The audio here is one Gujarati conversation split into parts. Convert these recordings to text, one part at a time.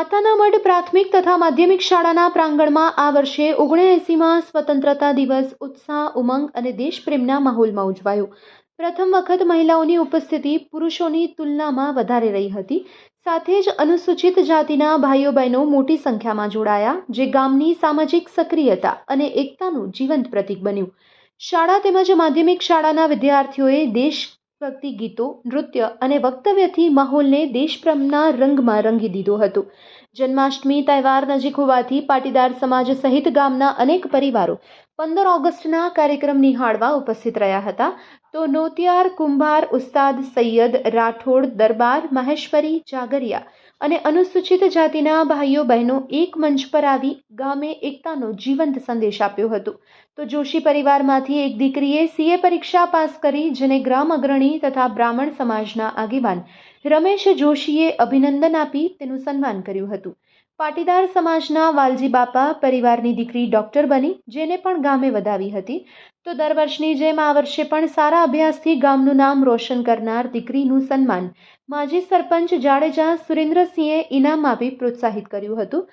માતાના મઢ પ્રાથમિક તથા માધ્યમિક શાળાના પ્રાંગણમાં આ વર્ષે ઓગણએંસીમાં સ્વતંત્રતા દિવસ, ઉત્સાહ, ઉમંગ અને દેશપ્રેમના માહોલમાં ઉજવાયો. પ્રથમ વખત મહિલાઓની ઉપસ્થિતિ પુરુષોની તુલનામાં વધારે રહી હતી. સાથે જ અનુસૂચિત જાતિના ભાઈઓ બહેનો મોટી સંખ્યામાં જોડાયા, જે ગામની સામાજિક સક્રિયતા અને એકતાનું જીવંત પ્રતીક બન્યું. શાળા તેમજ માધ્યમિક શાળાના વિદ્યાર્થીઓએ દેશભક્તિ ગીતો, નૃત્ય અને વક્તવ્યથી માહોલને દેશપ્રેમના રંગમાં રંગી દીધો હતો. જન્માષ્ટમી તહેવાર નજીક હોવાથી પાટીદાર સમાજ સહિત ગામના અનેક પરિવારો પંદર ઓગસ્ટના કાર્યક્રમ નિહાળવા ઉપસ્થિત રહ્યા હતા. તો નોતિયાર, કુંભાર, ઉસ્તાદ, સૈયદ, રાઠોડ, દરબાર, મહેશ્વરી, જાગરિયા અને અનુસૂચિત જાતિના ભાઈઓ બહેનો એક મંચ પર આવી ગામે એકતાનો જીવંત સંદેશ આપ્યો હતો. તો જોશી પરિવારમાંથી એક દીકરીએ સીએ પરીક્ષા પાસ કરી, જેને ગ્રામ અગ્રણી તથા બ્રાહ્મણ સમાજના આગેવાન રમેશ જોશીએ અભિનંદન આપી તેનું સન્માન કર્યું હતું. પાટીદાર સમાજના વાલજી બાપા પરિવારની દીકરી ડોક્ટર બની, જેને પણ ગામે વધાવી હતી. તો દર વર્ષની જેમ આ વર્ષે પણ સારા અભ્યાસથી ગામનું નામ રોશન કરનાર દીકરીનું સન્માન માજી સરપંચ જાડેજા સુરેન્દ્રસિંહે ઇનામ આપી પ્રોત્સાહિત કર્યું હતું.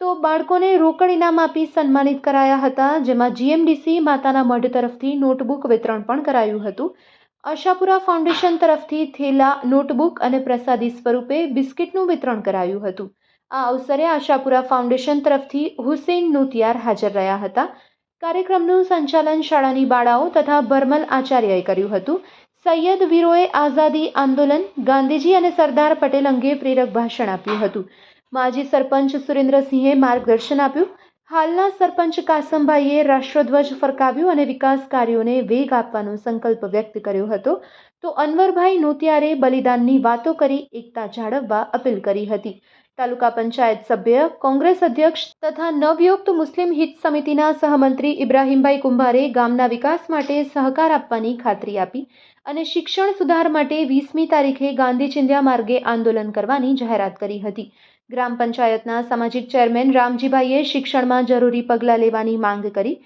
તો બાળકોને રોકડ ઇનામ આપી સન્માનિત કરાયા હતા, જેમાં જીએમડીસી માતાના મઢ તરફથી નોટબુક વિતરણ પણ કરાયું હતું. આશાપુરા ફાઉન્ડેશન તરફથી થેલા નોટબુક અને પ્રસાદી સ્વરૂપે બિસ્કિટનું વિતરણ કરાયું હતું. આ અવસરે આશાપુરા ફાઉન્ડેશન તરફથી હુસેન નુતિયાર હાજર રહ્યા હતા. કાર્યક્રમનું સંચાલન શાળાની બાળાઓ તથા ભરમલ આચાર્યએ કર્યું હતું. સૈયદ વીરોએ આઝાદી આંદોલન, ગાંધીજી અને સરદાર પટેલ અંગે પ્રેરક ભાષણ આપ્યું હતું. માજી સરપંચ સુરેન્દ્રસિંહે માર્ગદર્શન આપ્યું. હાલના સરપંચ કાસમભાઈએ રાષ્ટ્રધ્વજ ફરકાવ્યો અને વિકાસ કાર્યોને વેગ આપવાનો સંકલ્પ વ્યક્ત કર્યો હતો, તો અનવરભાઈ નોતિયારે બલિદાનની વાતો કરી એકતા જાળવવા અપીલ કરી હતી. તાલુકા પંચાયત સભ્ય, કોંગ્રેસ અધ્યક્ષ તથા નવયુક્ત મુસ્લિમ હિત સમિતિના સહમંત્રી ઇબ્રાહીમભાઈ કુંભારે ગામના વિકાસ માટે સહકાર આપવાની ખાતરી આપી અને શિક્ષણ સુધાર માટે વીસમી તારીખે ગાંધી ચિંધ્યા માર્ગે આંદોલન કરવાની જાહેરાત કરી હતી. ગ્રામ પંચાયતના સામાજિક ચેરમેન રામજીભાઈએ શિક્ષણમાં જરૂરી પગલાં લેવાની માંગ કરી.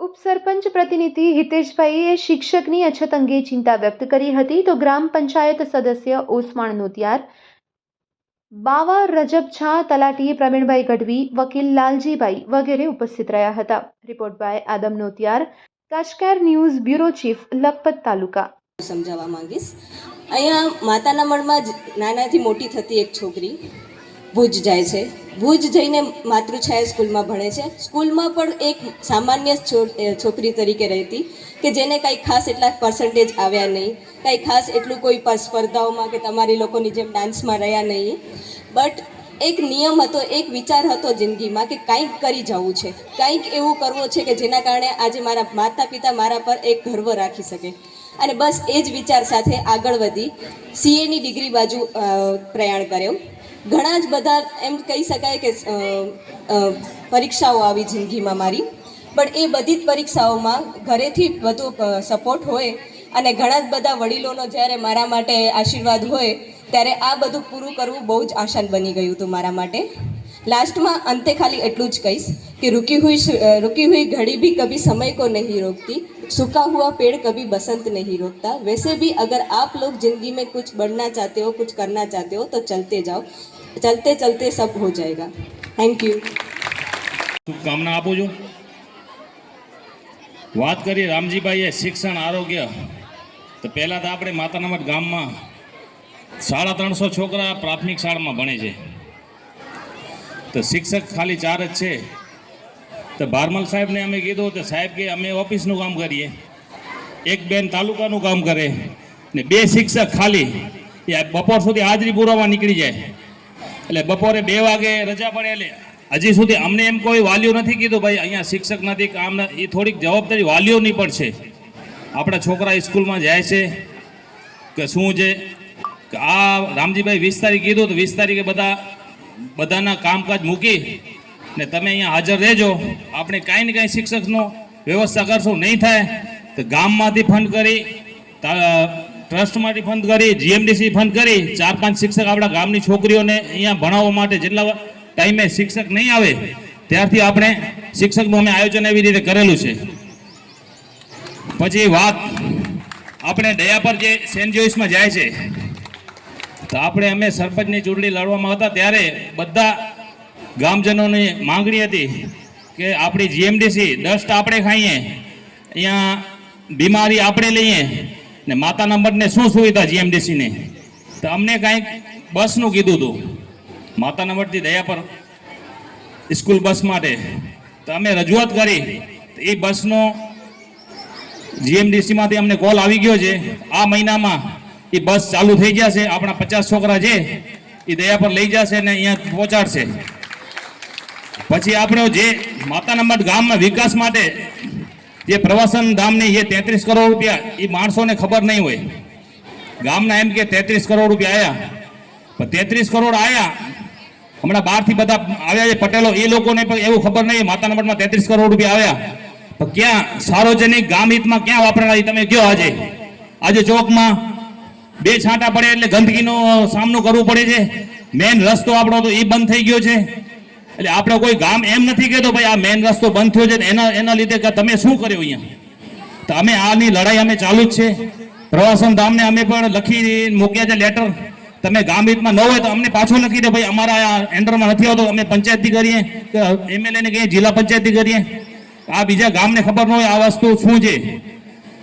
ઉપસરપંચ પ્રતિનિધિ હિતેશભાઈએ શિક્ષકની અછત અંગે ચિંતા વ્યક્ત કરી હતી તો ગ્રામ પંચાયત સદસ્ય ઓસમાણ નોતિયાર, બાવા રજબ છા તલાટી પ્રવીણભાઈ ગઢવી, વકીલ લાલજીભાઈ વગેરે ઉપસ્થિત રહ્યા હતા. Report by Adam Notiyar, Kashkar news bureau chief, Lakhpat taluka. સમજાવવા માંગીશ. અહીંયા માતાના મળમાં નાનાથી મોટી થતી એક છોકરી ભુજ જાય છે. ભુજ જઈને માતૃછાયા સ્કૂલમાં ભણે છે. સ્કૂલમાં પણ એક સામાન્ય છોકરી તરીકે રહેતી કે જેને કાંઈ ખાસ એટલા પર્સન્ટેજ આવ્યા નહીં. કાંઈ ખાસ એટલું કોઈ સ્પર્ધાઓમાં કે તમારી લોકોની જેમ ડાન્સમાં રહ્યા નહીં. બટ એક નિયમ હતો, એક વિચાર હતો જિંદગીમાં કે કંઈક કરી જવું છે. કંઈક એવું કરવું છે કે જેના કારણે આજે મારા માતા પિતા મારા પર એક ગર્વ રાખી શકે. અને બસ એ જ વિચાર સાથે આગળ વધી. સીએની ડિગ્રી બાજુ પ્રયાણ કર્યો. ઘણા જ બધા એમ કહી શકાય કે પરીક્ષાઓ આવી જિંદગીમાં મારી. પણ એ બધી જ પરીક્ષાઓમાં ઘરેથી વધુ સપોર્ટ હોય અને ઘણા જ બધા વડીલોનો જ્યારે મારા માટે આશીર્વાદ હોય, ત્યારે આ બધું પૂરું કરવું બહુ જ આસાન બની ગયું હતું મારા માટે. લાસ્ટમાં અંતે ખાલી એટલું જ કહીશ કે રૂકી હુઈ રૂકી હુઈ ઘડી ભી કભી સમય કો નહીં રોકતી, સૂકા હુઆ પેડ કભી બસંત નહીં રોકતા. વૈસે ભી અગર આપ લોગ જિંદગી મેં કુછ બનના ચાહતે હો, કુછ કરના ચાહતે હો, તો ચલતે જાઓ. ચલતે ચલતે સબ હો જાયગા. થેન્ક યુ શુભકામના આપું છું. વાત કરી રામજીભાઈએ શિક્ષણ, આરોગ્ય. તો પહેલાં તો આપણે માતાનામઠ ગામમાં સાડા ત્રણસો છોકરા પ્રાથમિક શાળામાં ભણે છે. તો શિક્ષક ખાલી ચાર જ છે. તો બારમલ સાહેબને અમે કીધું તો સાહેબ કે અમે ઓફિસનું કામ કરીએ. એક બેન તાલુકાનું કામ કરે. ને બે શિક્ષક ખાલી. એ બપોર સુધી હાજરી પૂરવામાં નીકળી જાય. એટલે બપોરે બે વાગે રજા પડે એટલે હજી સુધી અમને એમ કોઈ વાલીઓ નથી કીધું, ભાઈ, અહીંયા શિક્ષક નથી, કામ એ થોડીક જવાબદારી વાલીઓની પણ છે. આપણા છોકરા સ્કૂલમાં જાય છે. કે શું છે? આ રામજીભાઈ વીસ તારીખ કીધું તો વીસ તારીખે બધા બધાના કામકાજ મૂકી ને તમે અહીંયા હાજર રહેજો. આપણે કાંઈ ને કાંઈ શિક્ષકનો વ્યવસ્થા કરશું. નહીં થાય તો ગામમાંથી ફંડ કરી ટ્રસ્ટમાંથી ફંડ કરી જીએમડીસી ફંડ કરી, ચાર પાંચ શિક્ષક આપણા ગામની છોકરીઓને અહીંયા ભણાવવા માટે જેટલા ટાઈમે શિક્ષક નહીં આવે, ત્યારથી આપણે શિક્ષકનું અમે આયોજન એવી રીતે કરેલું છે. પછી વાત, આપણે દયા પર જે સેન્ટ જોઈસમાં જાય છે. તો આપણે અમે સરપંચની ચૂંટણી લડવામાં હતા ત્યારે બધા ગામજનોની માંગણી હતી કે આપણી જીએમડીસી ડસ્ટ આપણે ખાઈએ, અહીંયા બીમારી આપણે લઈએ ને માતા નંબરને શું સુવિધા જીએમડીસીની? તો અમને કાંઈક બસનું કીધું હતું. માતા નંબરથી દયા પર સ્કૂલ બસ માટે. તો અમે રજૂઆત કરી. તો એ બસનો જીએમડીસીમાંથી અમને કોલ આવી ગયો છે. આ મહિનામાં એ બસ ચાલુ થઈ જશે આપણા પચાસ છોકરા છે. એ દયા પર લઈ જશે ને અહીંયા પહોંચાડશે. પછી આપણે જે માતાના મઠ ગામના વિકાસ માટે જે પ્રવાસન ધામની જે તેત્રીસ કરોડ રૂપિયા એ માણસોને ખબર નહીં હોય. ગામના એમ કે તેત્રીસ કરોડ રૂપિયા આવ્યા પણ તેત્રીસ કરોડ આવ્યા હમણાં બહારથી બધા આવ્યા છે પટેલો એ લોકોને પણ એવું ખબર નહીં માતાના મઠમાં તેત્રીસ કરોડ રૂપિયા આવ્યા. પણ ક્યાં સાર્વજનિક ગામ હિતમાં ક્યાં વાપરેલા એ તમે કયો આજે? આજે ચોકમાં બે છાંટા પડે એટલે ગંદકીનો સામનો કરવો પડે છે. મેન રસ્તો આપણો તો એ બંધ થઈ ગયો છે. એટલે આપણે કોઈ ગામ એમ નથી કહેતો, ભાઈ, આ મેન રસ્તો બંધ થયો છે. એના એના લીધે તમે શું કર્યું અહીંયા? તો અમે આની લડાઈ અમે ચાલુ જ છે. પ્રવાસન ધામને અમે પણ લખી મૂક્યા છે લેટર તમે ગામ રીતમાં ન હોય તો અમને પાછું લખી દે, ભાઈ, અમારા આ એન્ડરમાં નથી આવતો, અમે પંચાયતથી કરીએ. કે એમએલએ ને કહીએ જિલ્લા પંચાયતથી કરીએ. આ બીજા ગામને ખબર ન હોય આ વસ્તુ શું છે?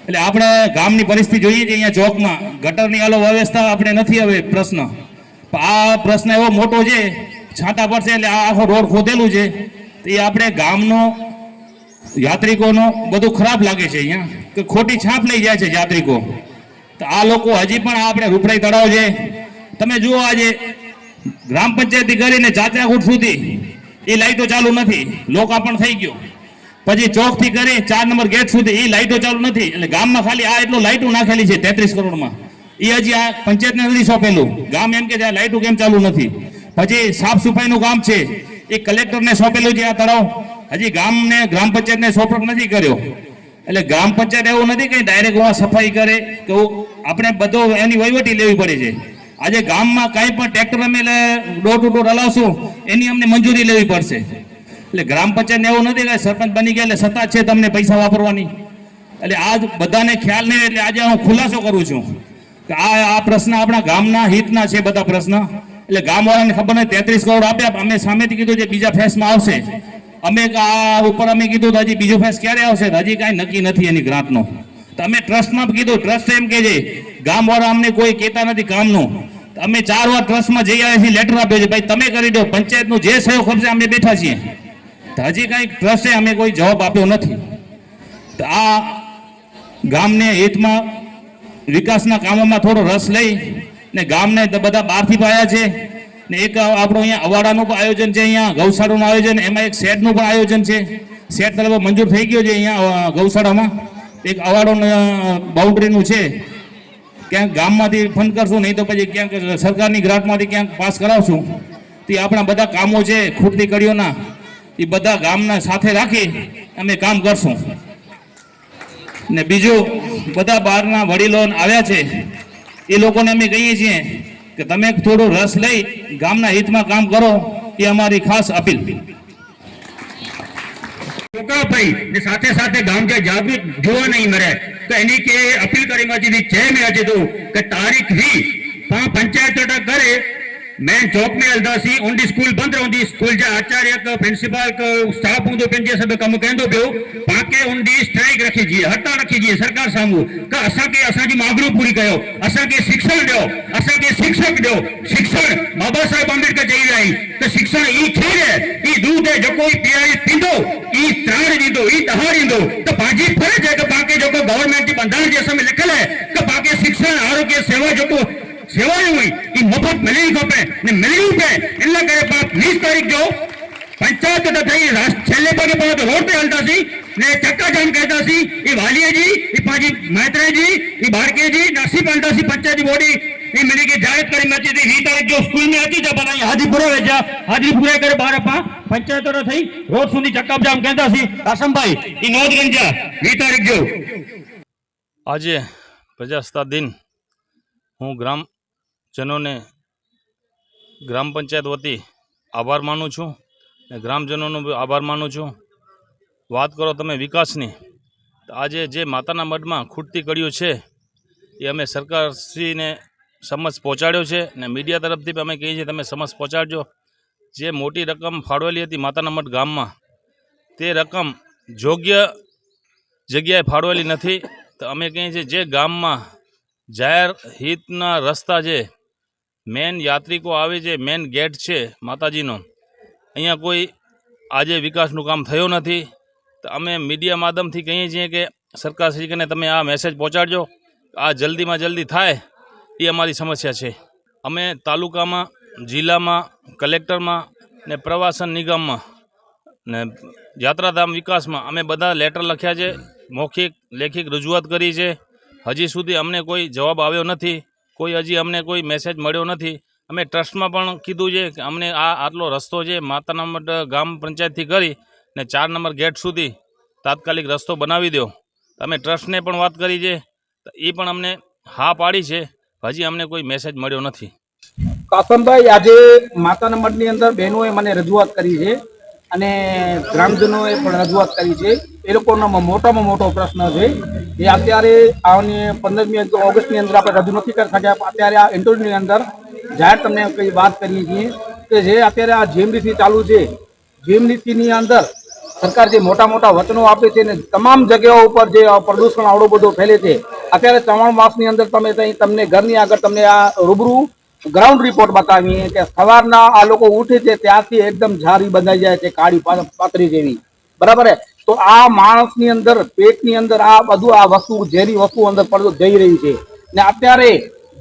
એટલે આપણે ગામની પરિસ્થિતિ જોઈએ છે અહીંયા ચોકમાં. ગટરની આલો વ્યવસ્થા આપણે નથી હવે પ્રશ્ન. પણ આ પ્રશ્ન એવો મોટો છે, છાંટા પડશે એટલે આ આખો રોડ ખોદેલું છે. એ આપણે ગામનો, યાત્રિકોનો બધું ખરાબ લાગે છે અહીંયા. કે ખોટી છાપ લઈ જાય છે યાત્રિકો. તો આ લોકો હજી પણ આપણે રૂપરાઈ તળાવ છે. તમે જુઓ આજે, ગ્રામ પંચાયતથી કરીને ચાચરાકૂટ સુધી, એ લાઈટો ચાલુ નથી. લોકાર્પણ થઈ ગયો. પછી ચોકથી કરી ચાર નંબર ગેટ સુધી એ લાઈટો ચાલુ નથી. એટલે ગામમાં ખાલી આ એટલું લાઈટો નાખેલી છે તેત્રીસ કરોડમાં. એ હજી આ પંચાયતને નથી સોંપેલું. ગામ એમ કે લાઈટો કેમ ચાલુ નથી? પછી સાફ સફાઈનું કામ છે. એ કલેક્ટરને સોંપેલું છે આ તળાવ. હજી ગામને ગ્રામ પંચાયતને સોંપણ નથી કર્યો. એટલે ગ્રામ પંચાયત એવું નથી કે ડાયરેક્ટ હું સફાઈ કરે કે આપણે બધો એની વહીવટી લેવી પડે છે. આજે ગામમાં કાંઈ પણ ટ્રેક્ટર અમે ડોર ટુ ડોર હલાવશું એની અમને મંજૂરી લેવી પડશે. એટલે ગ્રામ પંચાયતને એવું નથી કે સરપંચ બની ગયા એટલે સત્તા છે તમને પૈસા વાપરવાની. એટલે આ બધાને ખ્યાલ નહીં એટલે આજે હું ખુલાસો કરું છું કે આ આ પ્રશ્ન આપણા ગામના હિતના છે બધા પ્રશ્ન. એટલે ગામવાળાને ખબર નહીં, તેત્રીસ કરોડ આપ્યા, અમે સામેથી કીધું છે બીજા ફેસમાં આવશે. અમે આ ઉપર અમે કીધું હજી બીજો ફેસ ક્યારે આવશે? હજી કાંઈ નક્કી નથી એની ગ્રાન્ટનો. તો અમે ટ્રસ્ટમાં કીધું, ટ્રસ્ટ એમ કે છે, ગામવાળા અમને કોઈ કહેતા નથી કામનું અમે ચાર વાર ટ્રસ્ટમાં જઈ આવ્યા છીએ લેટર આપ્યો છે. ભાઈ, તમે કરી દો, પંચાયતનું જે સહયોગ ખપશે અમે બેઠા છીએ. હજી કાંઈ ટ્રસ્ટે અમે કોઈ જવાબ આપ્યો નથી. આ ગામને હિતમાં, વિકાસના કામોમાં થોડો રસ લઈ ને ગામને બધા બહારથી પાયા છે ને એક આપણું અહીંયા અવાડાનું પણ આયોજન છે, અહીંયા ગૌશાળાનું આયોજન, એમાં એક શેડનું પણ આયોજન છે. શેડ તરફ મંજૂર થઈ ગયો છે અહીંયા ગૌશાળામાં. એક અવાડો બાઉન્ડ્રીનું છે. ક્યાંક ગામમાંથી ફંડ કરશું, નહીં તો પછી ક્યાંક સરકારની ગ્રાન્ટમાંથી ક્યાંક પાસ કરાવશું. તે આપણા બધા કામો છે, ખૂટતી કડીઓના. એ બધા ગામના સાથે રાખી અમે કામ કરશું. ને બીજું, બધા બહારના વડીલો આવ્યા છે, એ લોકોને અમે કહીએ છીએ કે તમે થોડો રસ લઈ ગામના હિતમાં કામ કરો, એ અમારી ખાસ અપીલ. ભાઈ સાથે સાથે ગામ જે જાગૃત જોવા નહીં મળે, તો એની કે અપીલ કરી છે મેં હજી તું, કે તારીખ પા પંચાયત અટક करे मैं चौक में हलदासी उनकी स्कूल बंद रहंदी स्कूल जा आचार्य क प्रिंसिपल क स्टाफ हूंदो पंहिंजे सभु कमु कंदो पियो पाके उनकी स्ट्राइक रखी जीए हड़ताल रखी जीए सरकार साम्हूं का असांखे असांजी मांगणियूं पूरी कयो असांखे शिक्षण ॾियो असांखे शिक्षक ॾियो शिक्षण बाबा साहेब आंबेडकर चई विया आहिनि त शिक्षण ई खीर ई दूध आहे जेको ई पीआई पींदो ई त्राण ॾींदो ई ॾहाड़ ईंदो त पंहिंजी फर्ज़ आहे कि पाण जेको गवर्नमेंट जी बंधारण जे असां में लिखियलु आहे कि पाण शिक्षण आरोग्य सेवा जेको સેવાયું હોય એ મફત મળવી ખપે ને મળવી પે એટલે કરે બાપ વીસ તારીખ જો પંચાયત તો થઈ રાસ- છેલ્લે પગે પાછો તો રોડ पे હલતા સી ને ચક્કા જામ કહેતા સી એ વાલીએજી એ પાછી મૈત્રેજી એ બાળકેજી નસીબ હલતા સી પંચાયતી બોડી એ મિલી કે જાહેર કરી મેચી હતી વીસ તારીખ જો સ્કૂલ में હતી જ બધા હાજરી પૂરા વેચા હાજરી પૂરા કરે બહાર આપા પંચાયતો થઈ રોડ સુધી ચક્કા જામ કહેતા સી કાસમભાઈ એ નોંધ ગંજા વીસ તારીખ જો આજે પ્રજાસત્તાક દિન હું ગ્રામજનોને ગ્રામ પંચાયત વતી આભાર માનું છું અને ગ્રામજનોનો આભાર માનું છું. વાત કરો તમે વિકાસની, તો આજે જે માતાના મઢમાં ખૂટતી કડીઓ છે, એ અમે સરકારશ્રીને સમજ પહોંચાડ્યો છે ને મીડિયા તરફથી અમે કહીએ છીએ તમે સમજ પહોંચાડજો. જે મોટી રકમ ફાળવેલી હતી માતાના મઠ ગામમાં, તે રકમ યોગ્ય જગ્યાએ ફાળવેલી નથી. તો અમે કહીએ છીએ જે ગામમાં જાહેર હિતના રસ્તા છે મેન યાત્રિકો આવે છે, મેન ગેટ છે માતાજીનો. અહીંયા કોઈ આજે વિકાસનું કામ થયો નથી. તો અમે મીડિયા માધ્યમથી કહીએ છીએ કે સરકારશ્રીને તમે આ મેસેજ પહોંચાડજો. આ જલ્દીમાં જલ્દી થાય એ અમારી સમસ્યા છે. અમે તાલુકામાં, જિલ્લામાં, કલેક્ટરમાં ને પ્રવાસન નિગમમાં ને યાત્રાધામ વિકાસમાં અમે બધા લેટર લખ્યા છે, મૌખિક, લેખિક રજૂઆત કરી છે. હજી સુધી અમને કોઈ જવાબ આવ્યો નથી. કોઈ હજી અમને કોઈ મેસેજ મળ્યો નથી. અમે ટ્રસ્ટમાં પણ કીધું છે કે અમને આ આટલો રસ્તો છે, માતાના મઢ ગામ પંચાયતથી કરી ને ચાર નંબર ગેટ સુધી તાત્કાલિક રસ્તો બનાવી દો. અમે ટ્રસ્ટને પણ વાત કરી છે એ પણ અમને હા પાડી છે. હજી અમને કોઈ મેસેજ મળ્યો નથી. કાસમભાઈ, આજે માતાના મઠની અંદર બહેનોએ મને રજૂઆત કરી છે અને ગ્રામજનોએ પણ રજૂઆત કરી છે. એ લોકોનો મોટામાં મોટો પ્રશ્ન છે એ અત્યારે આની પંદરમી ઓગસ્ટની અંદર આપણે રજૂ નથી કરી શક્યા અત્યારે આ ઇન્ટરવ્યુની અંદર જાહેર તમને કઈ વાત કરીએ છીએ કે જે અત્યારે આ જીએમડીસી ચાલુ છે જીએમડીસીની અંદર સરકાર જે મોટા મોટા વચનો આપે છે ને તમામ જગ્યાઓ ઉપર જે પ્રદૂષણ આવડો બધો ફેલે છે, અત્યારે શ્રાવણ માસની અંદર તમે તમને ઘરની આગળ તમને આ રૂબરૂ ગ્રાઉન્ડ રિપોર્ટ બતાવીએ કે સવારના આ લોકો ઉઠે છે ત્યાંથી એકદમ ઝારી બંધાઈ જાય છે, કાળી પા- પાતળી જેવી બરાબર? તો આ માણસની અંદર, પેટની અંદર આ બધું આ વસ્તુ, ઝેરી વસ્તુ અંદર પડતું જઈ રહી છે. ને અત્યારે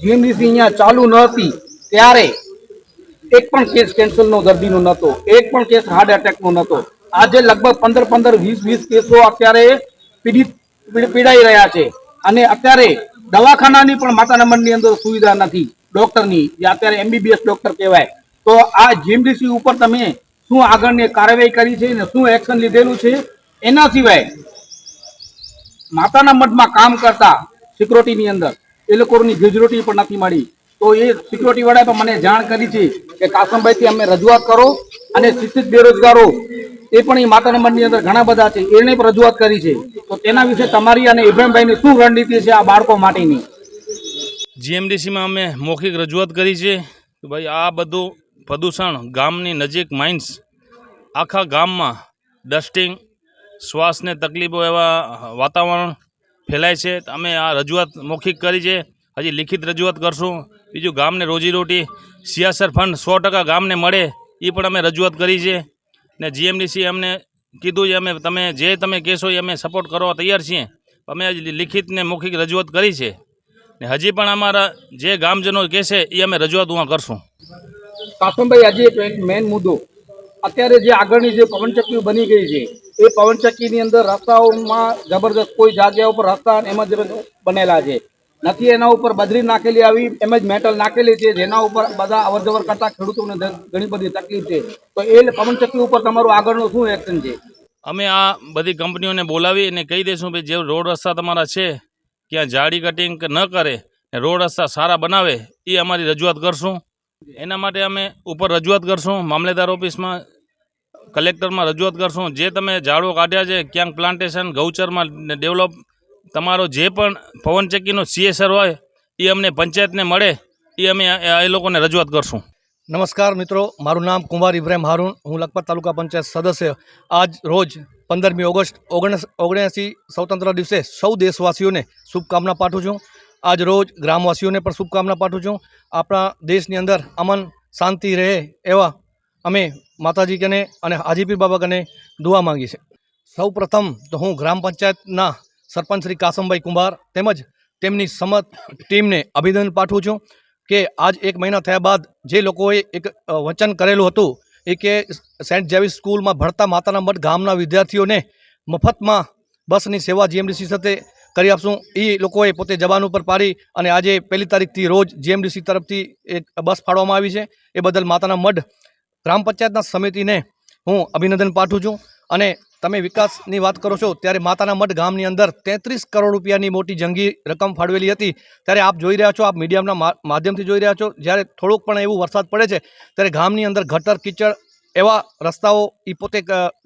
જીએમડીસી અહીંયા ચાલુ ન હતી, ત્યારે એક પણ કેસ કેન્સરનો દર્દીનો નહોતો, એક પણ કેસ હાર્ટ એટેકનો નહોતો. આજે લગભગ પંદર પંદર વીસ વીસ કેસો અત્યારે પીડિત પીડાઈ રહ્યા છે. અને અત્યારે દવાખાનાની પણ માતાના મનની અંદર સુવિધા નથી, ડોક્ટરની, જે અત્યારે એમબીબીએસ ડોક્ટર કહેવાય. તો આ જીએમડીસી ઉપર તમે શું આગળની કાર્યવાહી કરી છે ને શું એક્શન લીધેલું છે? એના સિવાય માતાના મઠમાં કામ કરતા સિક્યોરિટીની અંદર, એ લોકોની ગુજરાતી પણ નથી મળી. તો એ સિક્યોરિટી વાળાએ પણ મને જાણ કરી છે કે કાસમભાઈથી અમે રજૂઆત કરો અને શિક્ષિત બેરોજગારો, એ પણ એ માતાના મઠની અંદર ઘણા બધા છે એને પણ રજૂઆત કરી છે. તો તેના વિશે તમારી અને ઇબ્રાહીમભાઈની શું રણનીતિ છે આ બાળકો માટેની? જીએમડીસીમાં અમે મૌખિક રજૂઆત કરી છે કે ભાઈ આ બધું પ્રદૂષણ ગામની નજીક માઇન્સ આખા ગામમાં ડસ્ટિંગ શ્વાસને તકલીફો એવા વાતાવરણ ફેલાય છે. અમે આ રજૂઆત મૌખિક કરી છે. હજી લિખિત રજૂઆત કરશું. બીજું ગામને રોજીરોટી સિયાસર ફંડ સો ટકા ગામને મળે એ પણ અમે રજૂઆત કરી છે. ને જીએમડીસી અમને કીધું છે, અમે તમે જે તમે કહેશો એ અમે સપોર્ટ કરવા તૈયાર છીએ. અમે હજી લિખિત ને મૌખિક રજૂઆત કરી છે. ને હજી પણ અમારા જે ગામજનો કહેશે એ અમે રજૂઆત ઉहाँ કરશું. કાસમભાઈ, આજે એક મેઇન મુદ્દો. અત્યારે જે આગળની જે પવનચક્કી બની ગઈ છે એ પવનચક્કીની અંદર રસ્તાઓમાં જબરદસ્ત કોઈ જગ્યા ઉપર રસ્તા એમ જ બનેલા છે. નથી એના ઉપર બદરી નાખેલી આવી, એમ જ મેટલ નાખેલી છે, જેના ઉપર બધા અવર જવર કરતા ખેડૂતોને ઘણી બધી તકલીફ છે. તો એ પવનચક્કી ઉપર તમારું આગળનું શું એક્શન છે? અમે આ બધી કંપનીઓને બોલાવી અને કહી દઈશું ભાઈ જે રોડ રસ્તા તમારા છે, ક્યાં જાડી કટિંગ ન કરે રોડ રસ્તા સારા બનાવે, એ અમારી રજૂઆત કરશું. એના માટે અમે ઉપર રજૂઆત કરશું, મામલેદાર ઓફિસમાં કલેક્ટરમાં રજૂઆત કરશું. જે તમે ઝાડો કાઢ્યા છે, ક્યાંક પ્લાન્ટેશન ગૌચરમાં ડેવલપ તમારો જે પણ પવનચક્કીનો સીએસઆર હોય, એ અમને પંચાયતને મળે, એ અમે એ લોકોને રજૂઆત કરશું. નમસ્કાર મિત્રો, મારું નામ કુંવાર ઇબ્રાહિમ હારૂન, હું લખપત તાલુકા પંચાયત સદસ્ય. આજ રોજ પંદરમી ઓગસ્ટ, ઓગણીસ ઓગણએંસી સ્વતંત્ર દિવસે સૌ દેશવાસીઓને શુભકામના પાઠવું છું. આજ રોજ ગ્રામવાસીઓને પણ શુભકામના પાઠવું છું. આપણા દેશની અંદર અમન, શાંતિ રહે એવા અમે માતાજી કને અને હાજીપીર બાબા કને દુઆ માંગી છે. સૌ પ્રથમ તો હું ગ્રામ પંચાયતના સરપંચ શ્રી કાસમભાઈ કુંભાર તેમજ તેમની સમત ટીમને અભિનંદન પાઠવું છું કે આજ એક મહિના થયા બાદ જે લોકોએ એક વચન કરેલું હતું એ કે સેન્ટ જેવિસ સ્કૂલમાં ભણતા માતાના મઠ ગામના વિદ્યાર્થીઓને મફતમાં બસની સેવા જીએમડીસી સાથે કરી આપશું. એ લોકોએ પોતે જબાન ઉપર પાડી અને આજે પહેલી તારીખથી રોજ જીએમડીસી તરફથી એક બસ ફાળવામાં આવી છે. એ બદલ માતાના મઢ ગ્રામ પંચાયતના સમિતિને હું અભિનંદન પાઠવું છું. અને તમે વિકાસની વાત કરો છો, ત્યારે માતાના મઢ ગામની અંદર તેત્રીસ કરોડ રૂપિયાની મોટી જંગી રકમ ફાળવેલી હતી. ત્યારે આપ જોઈ રહ્યા છો, આપ મીડિયાના માધ્યમથી જોઈ રહ્યા છો. જ્યારે થોડોક પણ એવું વરસાદ પડે છે, ત્યારે ગામની અંદર ગટર, કીચડ એવા રસ્તાઓ એ પોતે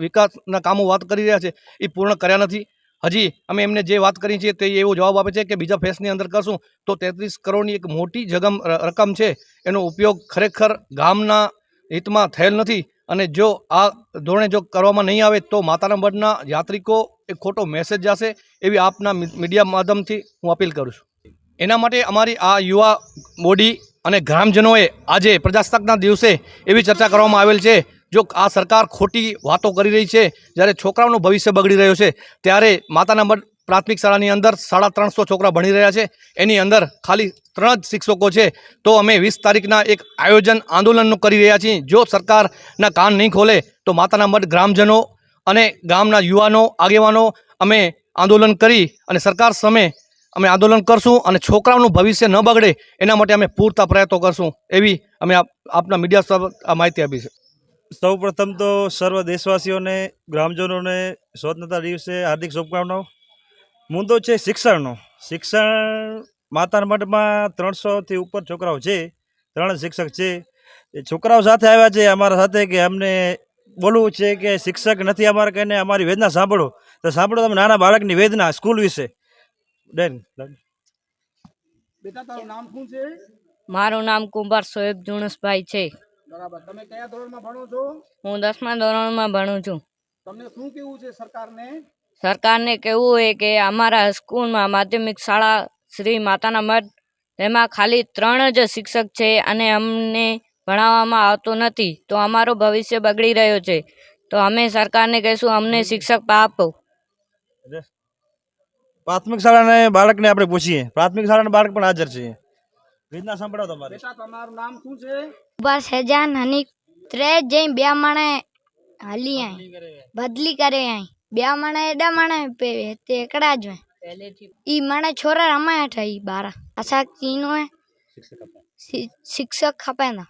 વિકાસના કામો વાત કરી રહ્યા છે એ પૂર્ણ કર્યા નથી. હજી અમે એમને જે વાત કરી છે તે એવો જવાબ આપે છે કે બીજા ફેસની અંદર કરશું. તો તેત્રીસ કરોડની એક મોટી જગમ રકમ છે, એનો ઉપયોગ ખરેખર ગામના હિતમાં થયેલ નથી અને જો આ ધોરણે જો કરવામાં નહીં આવે તો માતાના મઢના યાત્રિકો એક ખોટો મેસેજ જશે એવી આપના મીડિયા માધ્યમથી હું અપીલ કરું છું. એના માટે અમારી આ યુવા બોડી અને ગ્રામજનોએ આજે પ્રજાસત્તાકના દિવસે એવી ચર્ચા કરવામાં આવેલ છે, જો આ સરકાર ખોટી વાતો કરી રહી છે, જ્યારે છોકરાઓનું ભવિષ્ય બગડી રહ્યું છે, ત્યારે માતાના મઢ પ્રાથમિક શાળાની અંદર સાડા ત્રણસો છોકરા ભણી રહ્યા છે. એની અંદર ખાલી ત્રણ જ શિક્ષકો છે. તો અમે વીસ તારીખના એક આયોજન આંદોલનનું કરી રહ્યા છીએ. જો સરકારના કાન નહીં ખોલે તો માતાના મઠ ગ્રામજનો અને ગામના યુવાનો, આગેવાનો અમે આંદોલન કરી અને સરકાર સામે અમે આંદોલન કરશું અને છોકરાઓનું ભવિષ્ય ન બગડે એના માટે અમે પૂરતા પ્રયત્નો કરશું. એવી અમે આપ, આપના મીડિયા આ માહિતી આપી છે. સૌ તો સર્વ દેશવાસીઓને, ગ્રામજનોને સ્વતંત્રતા દિવસે હાર્દિક શુભકામનાઓ. મુદ્દો છે શિક્ષણનો. શિક્ષણ માતાના મઠમાં ત્રણસોથી ઉપર છોકરાઓ છે. ત્રણ શિક્ષક છે. એ છોકરાઓ સાથે આવ્યા છે અમારા સાથે કે અમને બોલવું છે કે શિક્ષક નથી અમારે કહીને અમારી વેદના સાંભળો. તો સાંભળો તમે નાના બાળકની વેદના સ્કૂલ વિશે. ડન બેટા તારું નામ શું છે? મારું નામ કુંભાર સોએબ જુણસભાઈ છે. બરાબર. તમે કયા ધોરણમાં ભણો છો? હું દસમા ધોરણમાં ભણું છું. તમને શું કેવું છે સરકારને? સરકારને કહેવું હોય કે અમારા સ્કૂલમાં માધ્યમિક શાળા શ્રી માતાના મઠ તેમાં ખાલી ત્રણ જ શિક્ષક છે અને અમને ભણાવવામાં આવતું નથી. તો અમારો ભવિષ્ય બગડી રહ્યો છે. તો અમે સરકારને કહીશું અમને શિક્ષક આપો. પ્રાથમિક શાળાના બાળકને આપણે પૂછીએ. પ્રાથમિક શાળાના બાળક પણ હાજર છે. રીતના સંભળાવો તમારે. તમારું નામ શું છે? બસ હેજાન હની ત્રે જઈ બે માણે હાલી આય બદલી કરે આઈ. બે માણા એડા માણા પે તે એકડા જ પહેલેથી. ઈ માણા છોરા રમાયા હતા ઈ બારા. આશા તીનો શિક્ષક શિક્ષક ખપે ના.